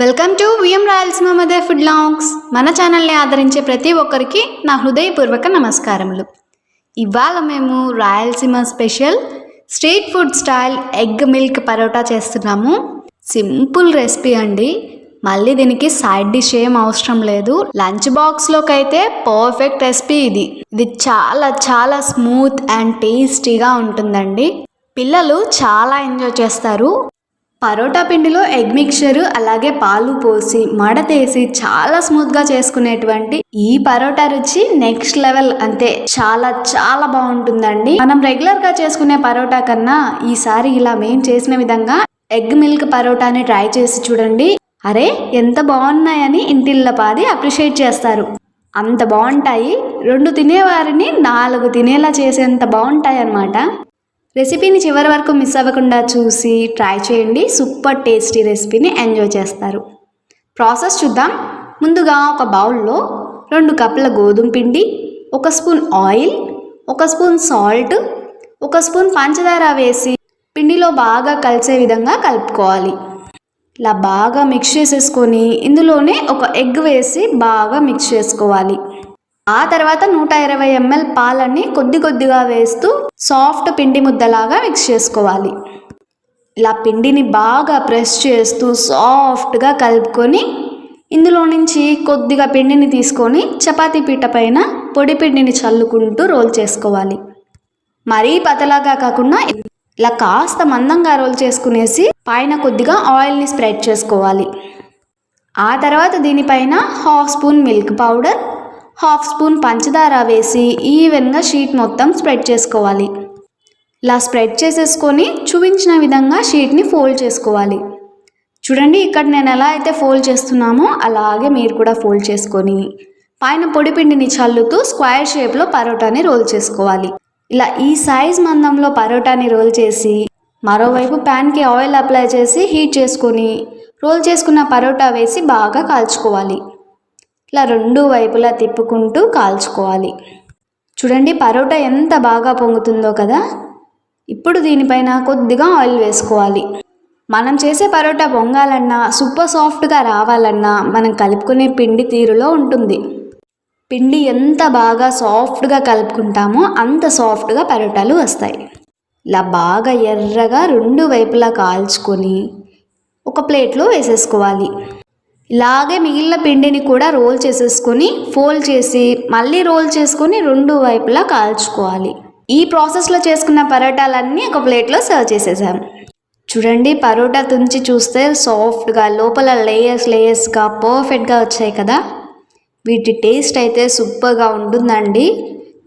Welcome to VM Rayalaseema mother food longs. మన ఛానల్ని ఆదరించే ప్రతి ఒక్కరికి నా హృదయపూర్వక నమస్కారములు. ఇవాళ మేము Rayalaseema special street food style egg milk parotta చేస్తున్నాము. సింపుల్ రెసిపీ అండి. మళ్ళీ దీనికి సైడ్ డిష్ ఏం అవసరం లేదు. లంచ్ బాక్స్లోకి అయితే పర్ఫెక్ట్ రెసిపీ ఇది. ఇది చాలా చాలా స్మూత్ అండ్ టేస్టీగా ఉంటుందండి. పిల్లలు చాలా ఎంజాయ్ చేస్తారు. పరోటా పిండిలో ఎగ్ మిక్చర్ అలాగే పాలు పోసి మడతేసి చాలా స్మూత్గా చేసుకునేటువంటి ఈ పరోటా రుచి నెక్స్ట్ లెవెల్ అంతే చాలా చాలా బాగుంటుందండి. మనం రెగ్యులర్గా చేసుకునే పరోటా కన్నా ఈసారి ఇలా మేము చేసిన విధంగా ఎగ్ మిల్క్ పరోటాని ట్రై చేసి చూడండి. అరే ఎంత బాగున్నాయని ఇంటిల్ల పాది అప్రిషియేట్ చేస్తారు. అంత బాగుంటాయి. రెండు తినేవారిని నాలుగు తినేలా చేసేంత బాగుంటాయి అన్నమాట రెసిపీని చివరి వరకు మిస్ అవ్వకుండా చూసి ట్రై చేయండి. సూపర్ టేస్టీ రెసిపీని ఎంజాయ్ చేస్తారు. ప్రాసెస్ చూద్దాం. ముందుగా ఒక బౌల్లో రెండు కప్పుల గోధుమ పిండి ఒక స్పూన్ ఆయిల్ ఒక స్పూన్ సాల్ట్ ఒక స్పూన్ పంచదార వేసి పిండిలో బాగా కలిసే విధంగా కలుపుకోవాలి. ఇలా బాగా మిక్స్ చేసేసుకొని ఇందులోనే ఒక ఎగ్ వేసి బాగా మిక్స్ చేసుకోవాలి. ఆ తర్వాత నూట ఇరవై ఎంఎల్ పాలని కొద్ది కొద్దిగా వేస్తూ సాఫ్ట్ పిండి ముద్దలాగా మిక్స్ చేసుకోవాలి. ఇలా పిండిని బాగా ప్రెస్ చేస్తూ సాఫ్ట్గా కలుపుకొని ఇందులో నుంచి కొద్దిగా పిండిని తీసుకొని చపాతీ పీట పైన పొడి పిండిని చల్లుకుంటూ రోల్ చేసుకోవాలి. మరీ పతలాగా కాకుండా ఇలా కాస్త మందంగా రోల్ చేసుకునేసి పైన కొద్దిగా ఆయిల్ని స్ప్రెడ్ చేసుకోవాలి. ఆ తర్వాత దీనిపైన half spoon milk powder half spoon పంచదార వేసి ఈవెన్గా షీట్ మొత్తం స్ప్రెడ్ చేసుకోవాలి. ఇలా స్ప్రెడ్ చేసేసుకొని చూపించిన విధంగా షీట్ని ఫోల్డ్ చేసుకోవాలి. చూడండి ఇక్కడ నేను ఎలా అయితే ఫోల్డ్ చేస్తున్నామో అలాగే మీరు కూడా ఫోల్డ్ చేసుకొని పైన పొడిపిండిని చల్లుతూ స్క్వేర్ షేప్లో పరోటాని రోల్ చేసుకోవాలి. ఇలా ఈ సైజ్ మందంలో పరోటాని రోల్ చేసి మరోవైపు ప్యాన్కి ఆయిల్ అప్లై చేసి హీట్ చేసుకొని రోల్ చేసుకున్న పరోటా వేసి బాగా కాల్చుకోవాలి. ఇలా రెండు వైపులా తిప్పుకుంటూ కాల్చుకోవాలి. చూడండి పరోటా ఎంత బాగా పొంగుతుందో కదా? ఇప్పుడు దీనిపైన కొద్దిగా ఆయిల్ వేసుకోవాలి. మనం చేసే పరోటా పొంగాలన్నా సూపర్ సాఫ్ట్గా రావాలన్నా మనం కలుపుకునే పిండి తీరులో ఉంటుంది. పిండి ఎంత బాగా సాఫ్ట్గా కలుపుకుంటామో అంత సాఫ్ట్గా పరోటాలు వస్తాయి. ఇలా బాగా ఎర్రగా రెండు వైపులా కాల్చుకొని ఒక ప్లేట్లో వేసేసుకోవాలి. ఇలాగే మిగిలిన పిండిని కూడా రోల్ చేసేసుకొని ఫోల్డ్ చేసి మళ్ళీ రోల్ చేసుకొని రెండు వైపులా కాల్చుకోవాలి. ఈ ప్రాసెస్లో చేసుకున్న పరోటాలన్నీ ఒక ప్లేట్లో సర్వ్ చేసేసాం. చూడండి పరోటా తుంచి చూస్తే సాఫ్ట్గా లోపల లేయర్స్ లేయర్స్గా పర్ఫెక్ట్గా వచ్చాయి కదా. వీటి టేస్ట్ అయితే సూపర్గా ఉంటుందండి.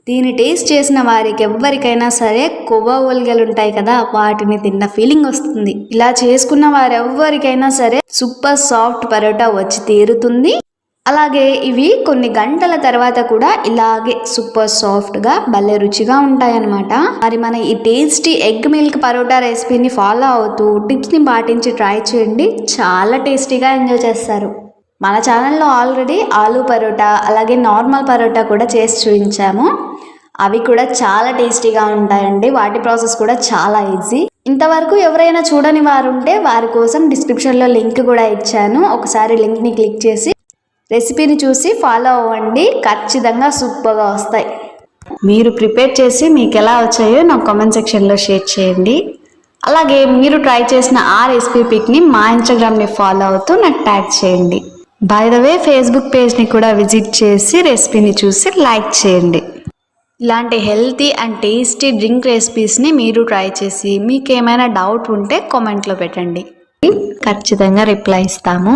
దీని టేస్ట్ చేసిన వారికి ఎవ్వరికైనా సరే కొవ్వ ఒలిగలు ఉంటాయి కదా వాటిని తిన్న ఫీలింగ్ వస్తుంది. ఇలా చేసుకున్న వారెవ్వరికైనా సరే సూపర్ సాఫ్ట్ పరోటా వచ్చి తీరుతుంది. అలాగే ఇవి కొన్ని గంటల తర్వాత కూడా ఇలాగే సూపర్ సాఫ్ట్గా భలే రుచిగా ఉంటాయన్నమాట. మరి మన ఈ టేస్టీ ఎగ్ మిల్క్ పరోటా రెసిపీని ఫాలో అవుతూ టిప్స్ని పాటించి ట్రై చేయండి. చాలా టేస్టీగా ఎంజాయ్ చేస్తారు. మన ఛానల్లో ఆల్రెడీ ఆలూ పరోటా అలాగే నార్మల్ పరోటా కూడా చేసి చూపించాము. అవి కూడా చాలా టేస్టీగా ఉంటాయండి. వాటి ప్రాసెస్ కూడా చాలా ఈజీ. ఇంతవరకు ఎవరైనా చూడని వారు ఉంటే వారి కోసం డిస్క్రిప్షన్లో లింక్ కూడా ఇచ్చాను. ఒకసారి లింక్ని క్లిక్ చేసి రెసిపీని చూసి ఫాలో అవ్వండి. ఖచ్చితంగా సూపర్గా వస్తాయి. మీరు ప్రిపేర్ చేసి మీకు ఎలా వచ్చాయో నాకు కామెంట్ సెక్షన్లో షేర్ చేయండి. అలాగే మీరు ట్రై చేసిన ఆ రెసిపీ పిక్ని మా ఇన్స్టాగ్రామ్ని ఫాలో అవుతూ నాకు ట్యాగ్ చేయండి. బై ద వే ఫేస్బుక్ పేజ్ని కూడా విజిట్ చేసి రెసిపీని చూసి లైక్ చేయండి. ఇలాంటి హెల్తీ అండ్ టేస్టీ డ్రింక్ రెసిపీస్ని మీరు ట్రై చేసి మీకు ఏమైనా డౌట్ ఉంటే కామెంట్లో పెట్టండి. ఖచ్చితంగా రిప్లై ఇస్తాము.